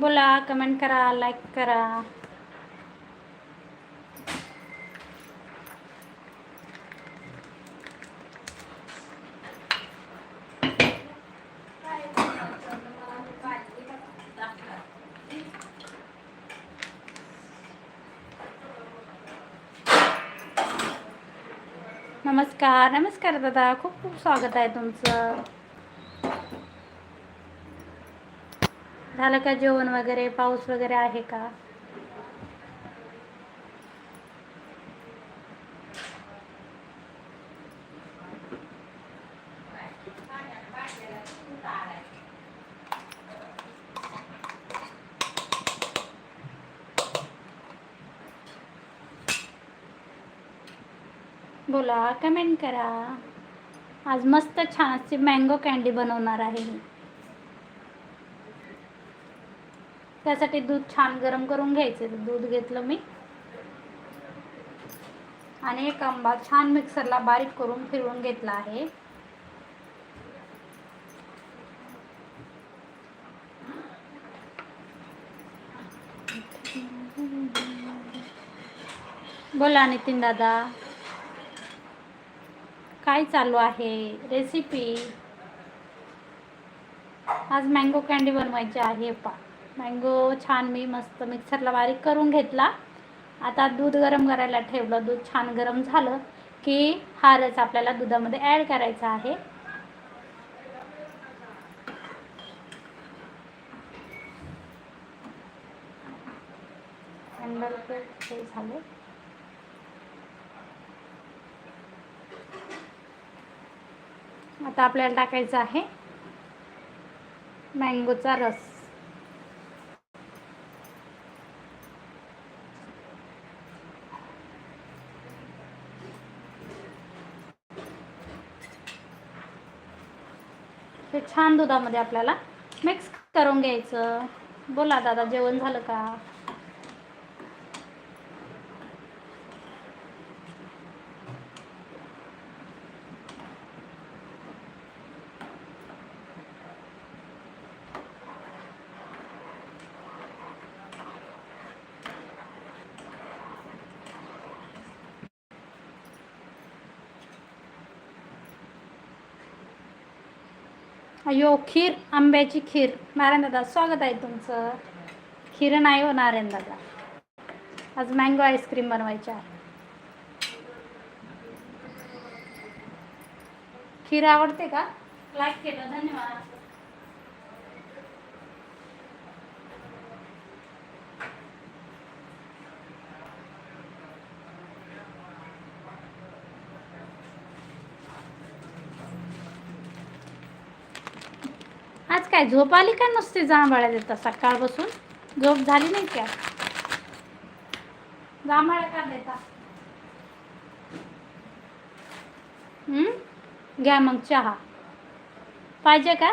बोला कमेंट करा लाईक करा. नमस्कार नमस्कार दादा खूप खूप स्वागत आहे तुमचं. झालं का जेवण वगैरे? पाऊस वगैरे आहे का? बोला कमेंट करा. आज मस्त छान अशी मँगो कँडी बनवणार आहे मी त्यासाठी दूध छान गरम करून घ्यायचं. दूध घेतलं मी. आणि एक आंबा छान मिक्सरला बारीक करून फिरवून घेतला आहे. बोला नितीन दादा. काय चालू आहे? रेसिपी आज मँगो कँडी बनवायची आहे. पा मँगो छान मी मस्त मिक्सरला बारीक करून घेतला. आता दूध गरम करायला ठेवलं. दूध छान गरम झालं की हा रस आपल्याला दुधामध्ये ॲड करायचा आहे. आता आपल्याला टाकायचं आहे मँगोचा रस हे छान दुधामध्ये आपल्याला मिक्स करून घ्यायचं. बोला दादा जेवण झालं का? अयो खीर आंब्याची खीर. नारायण दादा स्वागत आहे तुमचं. खीर नाही हो नारायण दादा. आज मँगो आईस्क्रीम बनवायची आहे. खीर आवडते का? लाईक केलं धन्यवाद आज काय झोप आली का नुसती जांभळ्या देता बसून झोप झाली नाही का? जांभळ्या का देता हम्म? घ्या मग चहा. पाहिजे का?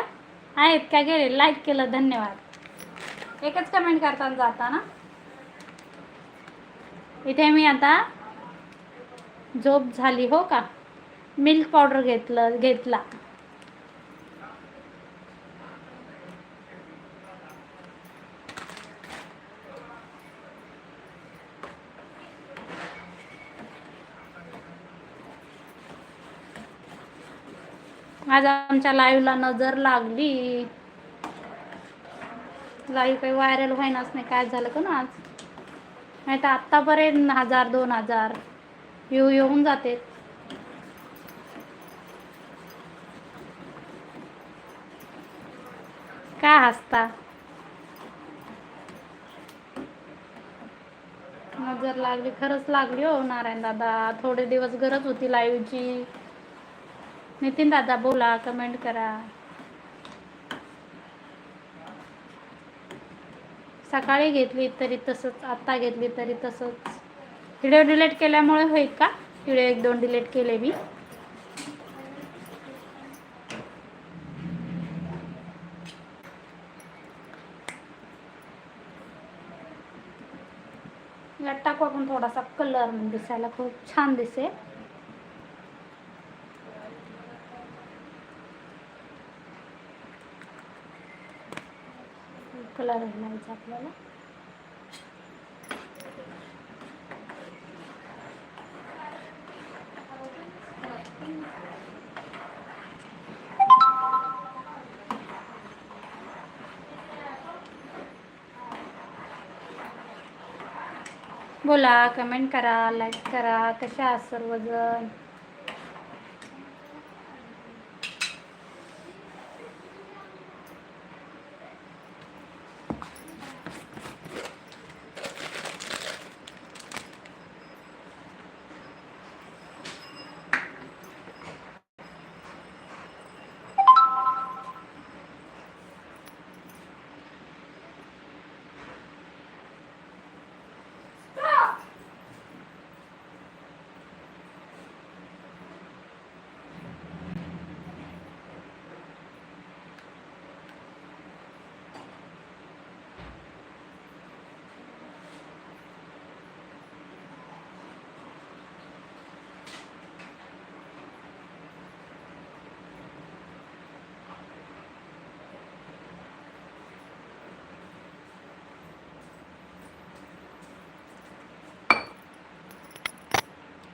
आहेत का गेले लाईक केलं धन्यवाद. एकच कमेंट करताना जाता ना इथे मी आता झोप झाली हो का? मिल्क पावडर घेतलं घेतला. आज आमच्या लाईव्हला नजर लागली. लाईव्ह काही व्हायरल व्हायनाच नाही काय झालं का ना आज? नाही तर आत्तापर्यंत हजार दोन हजार येऊ येऊन जाते. काय हसता? नजर लागली खरंच लागली हो नारायण दादा. थोडे दिवस गरज होती लाईव्हची. नितीन दादा बोला कमेंट करा. सकाळी घेतली तरी तसंच आत्ता घेतली तरी तसंच. व्हिडिओ डिलीट केल्यामुळे होईल का? व्हिडिओ एक दोन डिलीट केले मी. यात टाकू आपण थोडासा कलर दिसायला खूप छान दिसेल. कलर घालायचा आपल्याला. बोला कमेंट करा लाईक करा. कशा सर्वजण?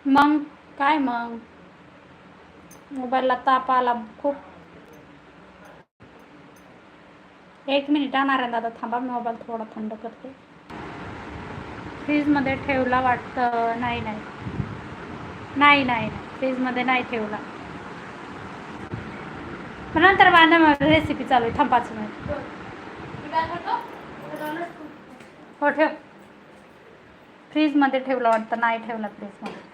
मग? काय मग? मोबाईलला ताप आला खूप. एक मिनिट आणणार दादा थांबा मी मोबाईल थोडा थंड करते. फ्रीजमध्ये ठेवला वाटतं? नाही नाही. नाही नाही. फ्रीजमध्ये नाही ठेवला. नंतर बांधा रेसिपी चालू आहे. थांबाच मिनिट. हो ठेव. फ्रीजमध्ये ठेवला वाटतं? नाही ठेवला फ्रीजमध्ये.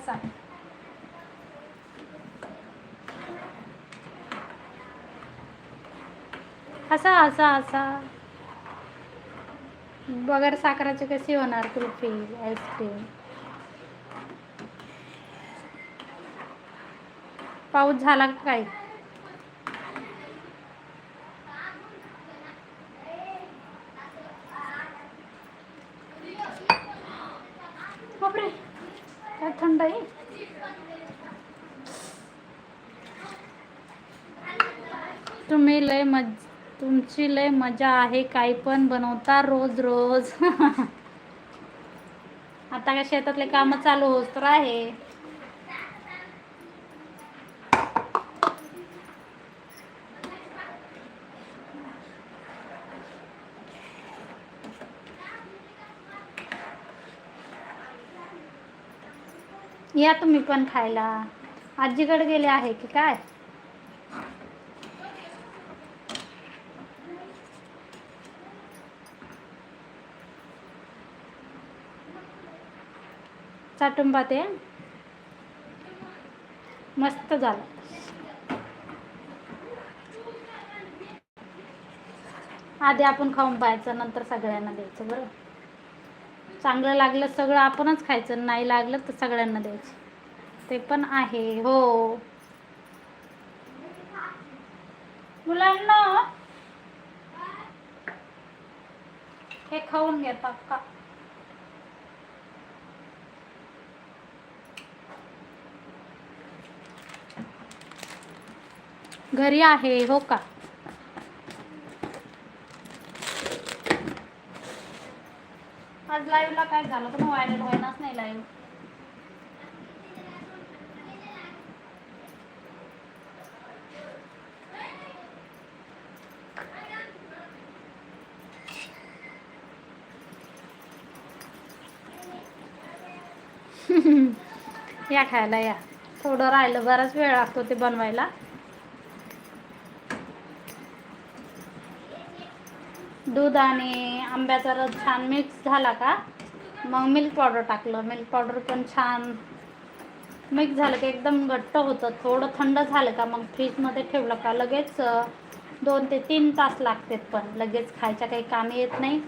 असा असा असा असा बगर साखराची कशी होणार कुल्फी आईस्क्रीम पाऊस झाला का काय बापरे काय थंड आहे तुम्ही लय मज तुमची लय मजा आहे काही पण बनवता रोज रोज. आता काय शेतातले काम चालू होत तर आहे या तुम्ही पण खायला. आजीकडे गेले आहे की काय? चाटून पाहते. मस्त झालं. आधी आपण खाऊन पाहायचं नंतर सगळ्यांना द्यायचं बरं? चांगलं लागलं सगळं आपणच खायचं नाही लागलं तर सगळ्यांना द्यायचं. ते पण आहे हो. मुलांना हे खाऊन घेतात का घरी आहे हो का? आज लाईव्हला काय झालं? पण व्हायरल व्हायलाच नाही लाईव्ह या खायला या. थोडं राहिलं बराच वेळ लागतो ते बनवायला. दूध आणि आंब्याचा रस छान मिक्स झाला का? मग मिल्क पावडर टाकलं. मिल्क पावडर पण छान मिक्स झालं की एकदम घट्ट होतं. थोडं थंड झालं का मग फ्रीजमध्ये ठेवलं का लगेच दोन ते तीन तास लागतात पण. लगेच खायच्या काही कामी येत नाही.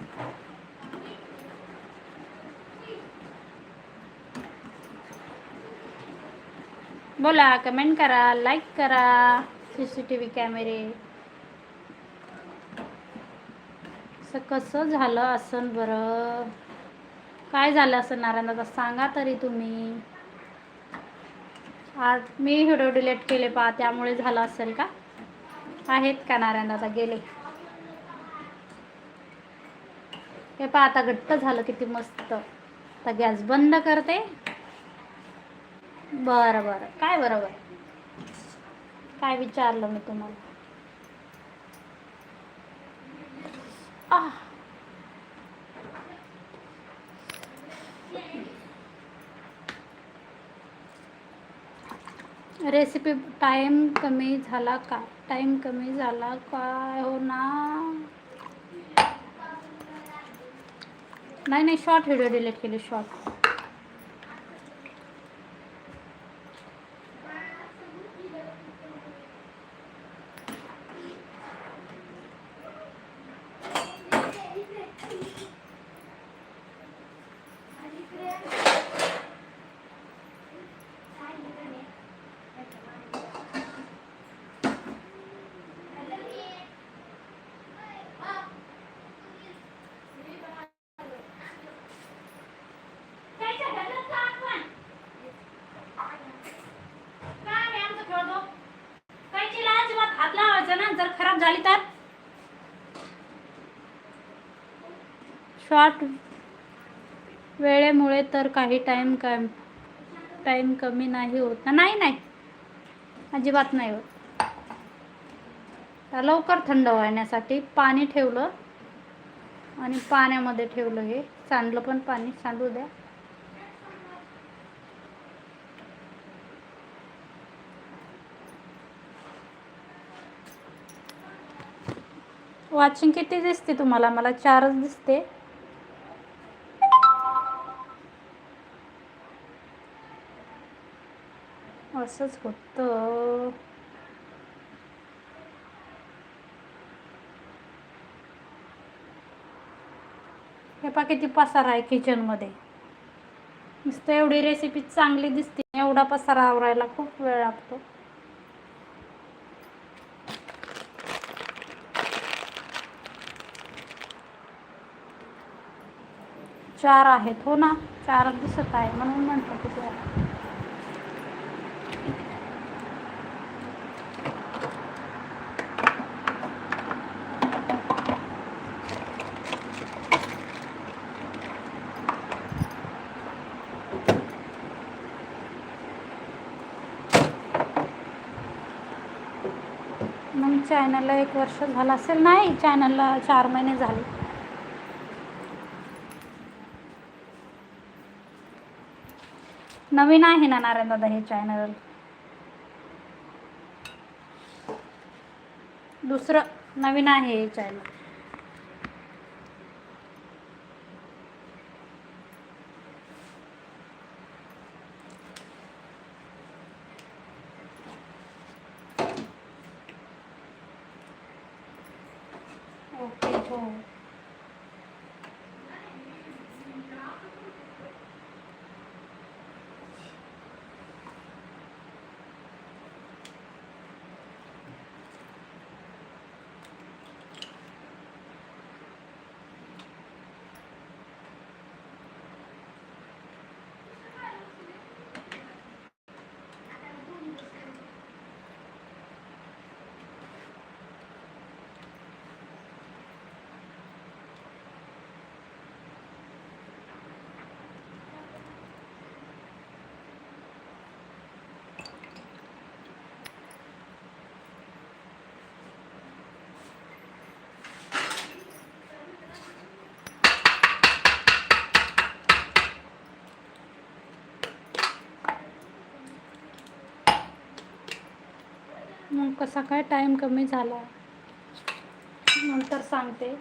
बोला कमेंट करा लाईक करा. सी सी टी व्ही कॅमेरे असं कसं झालं असन बरं? काय झालं असं नारायण दादा? सांगा तरी तुम्ही. आज मी व्हिडिओ डिलीट केले पहा त्यामुळे झालं असेल का? आहेत का नारायण दादा? गेले. हे पहा आता घट्ट झालं किती मस्त. आता गॅस बंद करते. बरं बरं. काय बरोबर? काय विचारलं मी तुम्हाला? Ah. रेसिपी टाईम कमी झाला का? टाईम कमी झाला काय हो ना नाही नाही शॉर्ट व्हिडिओ डिलीट केले शॉर्ट हात लावायचा ना जर खराब झाली तर शॉर्ट वेळेमुळे तर काही टाईम कम टाईम कमी नाही होत. ना नाही नाही. अजिबात नाही होत. लवकर थंड होण्यासाठी पाणी ठेवलं आणि पाण्यामध्ये ठेवलं हे. सांडलं पण पाणी सांडू द्या. वाचिंग किती दिसते तुम्हाला? मला चारच दिसते. असंच होतं. हे पा किती पसारा आहे किचनमध्ये नुसतं एवढी रेसिपी चांगली दिसते एवढा पसारा आवरायला खूप वेळ लागतो. चार आहेत हो ना? चार दिसत आहे म्हणून म्हणतो किती आहे मग चॅनलला एक वर्ष झालं असेल? नाही चॅनलला चार महिने झाले. नवीन आहे ना नारायण दादा हे चॅनल? दुसरं नवीन आहे हे चॅनल ओके हो मग कसा काय टाईम कमी झाला? नंतर सांगते.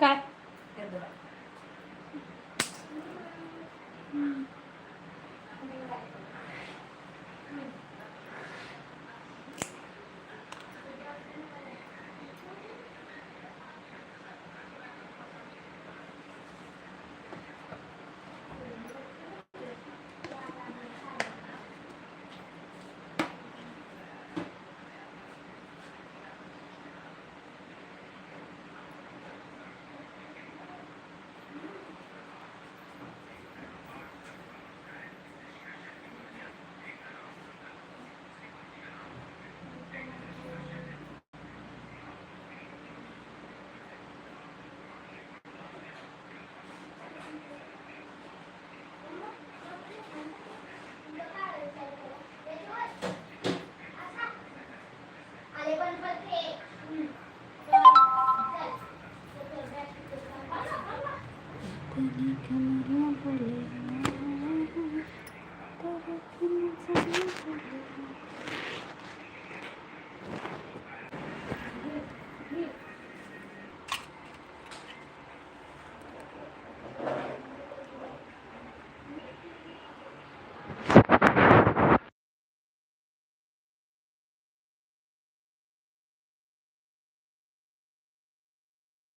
Cut.